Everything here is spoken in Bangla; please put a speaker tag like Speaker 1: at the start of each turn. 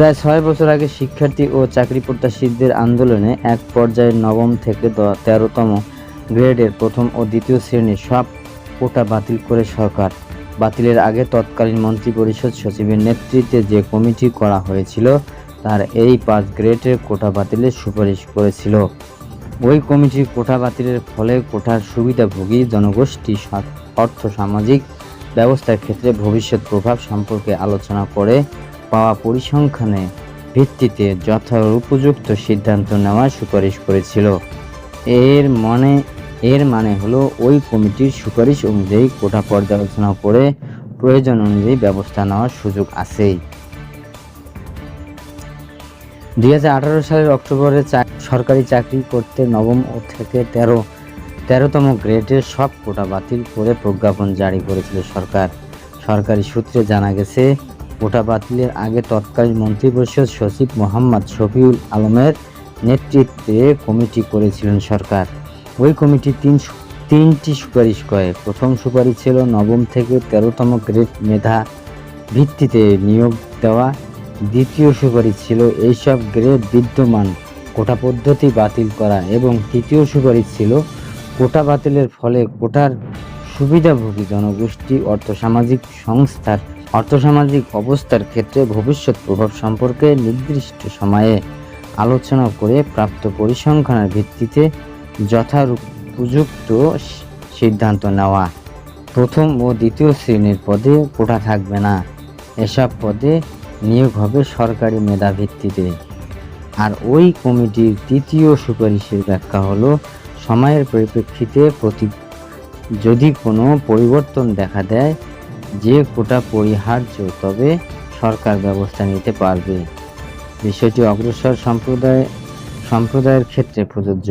Speaker 1: প্রায় ছয় বছর আগে শিক্ষার্থী ও চাকরি প্রত্যাশীদের আন্দোলনে এক পর্যায়ে নবম থেকে তেরোতম গ্রেডের প্রথম ও দ্বিতীয় শ্রেণির সব কোটা বাতিল করে সরকার। বাতিলের আগে তৎকালীন মন্ত্রিপরিষদ সচিবের নেতৃত্বে যে কমিটি করা হয়েছিল, তার এই পাঁচ গ্রেডের কোটা বাতিলের সুপারিশ করেছিল। ওই কমিটির কোটা বাতিলের ফলে কোটার সুবিধাভোগী জনগোষ্ঠী অর্থ সামাজিক ব্যবস্থার ক্ষেত্রে ভবিষ্যৎ প্রভাব সম্পর্কে আলোচনা করে পাওয়া পরিসংখ্যানে ভিত্তিতে যথাপযুক্ত সিদ্ধান্ত নেওয়ার সুপারিশ করেছিল। এর মানে এর মানে হলো ওই কমিটির সুপারিশ অনুযায়ী কোটা পর্যালোচনা করে প্রয়োজন অনুযায়ী ব্যবস্থা নেওয়ার সুযোগ আছেই। দুই হাজার আঠারো সালের অক্টোবরে সরকারি চাকরি করতে নবম ও থেকে তেরো, তেরোতম গ্রেডের সব কোটা বাতিল করে প্রজ্ঞাপন জারি করেছিল সরকার। সরকারি সূত্রে জানা গেছে কোটা বাতিলের আগে তৎকালীন মন্ত্রিপরিষদ সচিব মোহাম্মদ শফিউল আলমের নেতৃত্বে কমিটি করেছিলেন সরকার। ওই কমিটি তিন তিনটি সুপারিশ করে। প্রথম সুপারিশ ছিল নবম থেকে তেরোতম গ্রেড মেধা ভিত্তিতে নিয়োগ দেওয়া। দ্বিতীয় সুপারিশ ছিল এইসব গ্রেড বিদ্যমান, কোটা পদ্ধতি বাতিল করা এবং তৃতীয় সুপারিশ ছিল কোটা বাতিলের ফলে কোটার সুবিধাভোগী জনগোষ্ঠী অর্থসামাজিক সংস্থার অর্থসামাজিক অবস্থার ক্ষেত্রে ভবিষ্যৎ প্রভাব সম্পর্কে নির্দিষ্ট সময়ে আলোচনা করে প্রাপ্ত পরিসংখ্যানের ভিত্তিতে যথাপযুক্ত সিদ্ধান্ত নেওয়া। প্রথম ও দ্বিতীয় শ্রেণির পদে কোটা থাকবে না। এসব পদে নিয়োগ হবে সরকারি মেধা ভিত্তিতে আর ওই কমিটির তৃতীয় সুপারিশের ব্যাখ্যা হলো, সময়ের পরিপ্রেক্ষিতে প্রতি যদি কোনো পরিবর্তন দেখা দেয় যে কোটা পরিহার্য তবে সরকার ব্যবস্থা নিতে পারবে। বিষয়টি অগ্রসর সম্প্রদায় সম্প্রদায়ের ক্ষেত্রে প্রযোজ্য।